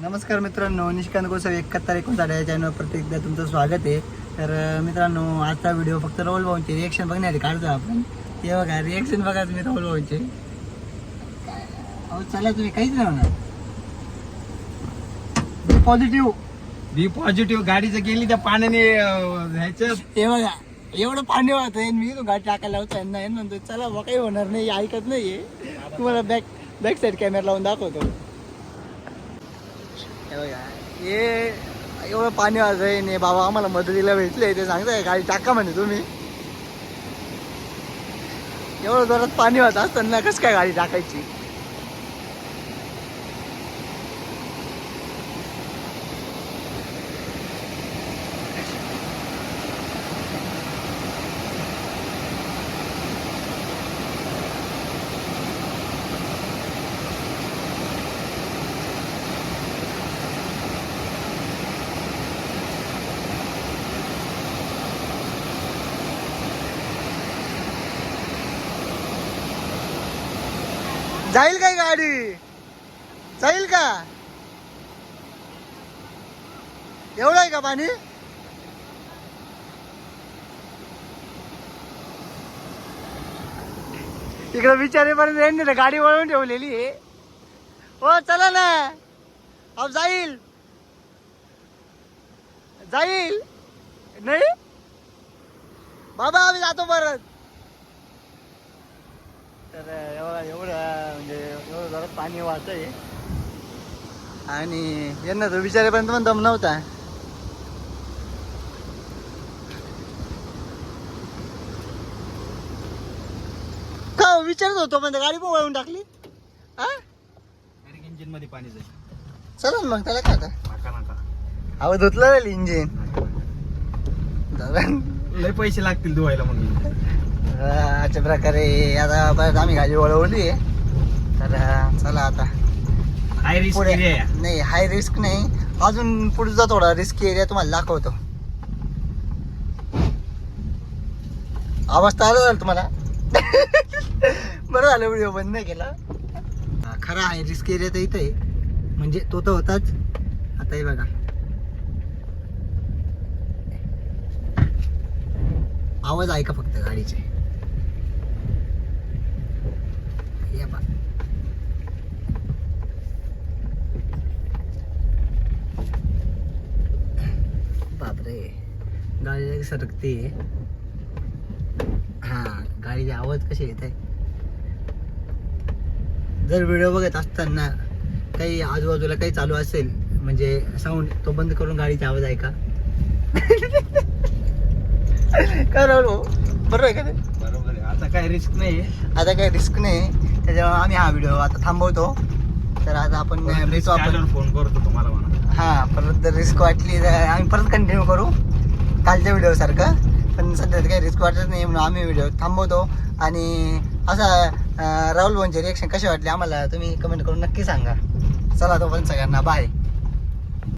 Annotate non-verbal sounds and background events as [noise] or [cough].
नमस्कार मित्रांनो निष्कांत गोसावी एकाहत्तर एकोणसाठ या चॅनल प्रत्येक एकदा तुमचं स्वागत आहे. तर मित्रांनो आजचा व्हिडिओ फक्त राहुल भाऊंचे रिएक्शन बघण्यासाठी काढतो आपण. ते बघा रिएक्शन बघा तुम्ही राहुल भाऊंचे? अहो चला तुम्ही काहीच नाही होणार. पॉझिटिव्ह बी पॉझिटिव्ह गाडीचं गेली त्या पाण्याने अं, ह्याच्यात. हे बघा एवढं पाणी वाहतंय मी तो गाडी टाकायला लावतो यांना हे म्हणतो चला बा काही होणार नाही ऐकत नाहीये. तुम्हाला बॅक बॅक साईड कॅमेरा लावून दाखवतो. हे बघा. हे एवढं पाणी वाजय नाही बाबा आम्हाला मदतीला भेटले. ते सांगताय गाडी टाका म्हणे तुम्ही. एवढं जोरात पाणी वाहत असताना कसं काय गाडी टाकायची? जाईल काय गाडी? जाईल का? एवढं आहे का पाणी? इकडे विचारेपर्यंत यांनी ना गाडी वळवून ठेवलेली आहे. हो चला ना. अहो जाईल. जाईल. नाही? बाबा आम्ही जातो परत. तर एवढा एवढं एवढं जरा पाणी वाहतंय. आणि यांना तो विचारेपर्यंत पण दम नव्हता. का हो, विचारत होतो पण गाडी पण वळवून टाकली हा इंजिनमध्ये पाणी जाईल. चला मग त्याला काय अहो धुतलं राहील इंजिन लय पैसे लागतील धुवायला मग अशा प्रकारे आता परत आम्ही गाडी वळवली तर आता. हाय रिस्क पुढे एरिया नाही हाय रिस्क नाही. अजून पुढचा थोडा रिस्की एरिया तुम्हाला दाखवतो. आवाज तर आला झाला तुम्हाला? [laughs] बरं झालं व्हिडिओ बंद नाही केला. हा, खरा आहे रिस्क एरिया तर इथं आहे. म्हणजे तो तर होताच. आता हे बघा. आवाज ऐका फक्त गाडीचे हे बा बापरे गाडी सरकते. हा गाडीचे आवाज कसे येत आहे जर व्हिडिओ बघत असताना काही आजूबाजूला काही चालू असेल म्हणजे साऊंड तो बंद करून गाडीचा आवाज राहुल भाऊ? बरोबर आहे का बरोबर आहे. आता काय रिस्क नाही आता काही रिस्क नाही त्याच्यामुळे आम्ही हा व्हिडिओ आता थांबवतो. तर आता आपण फोन करतो तुम्हाला हा परत जर रिस्क वाटली तर आम्ही परत कालच्या व्हिडिओसारखं पण सध्या तर काही रिस्क वाटत नाही म्हणून आम्ही व्हिडिओ थांबवतो. आणि असा राहुल भाऊंचे रिॲक्शन कसे वाटले आम्हाला तुम्ही कमेंट करून नक्की सांगा. चला तो पण सगळ्यांना बाय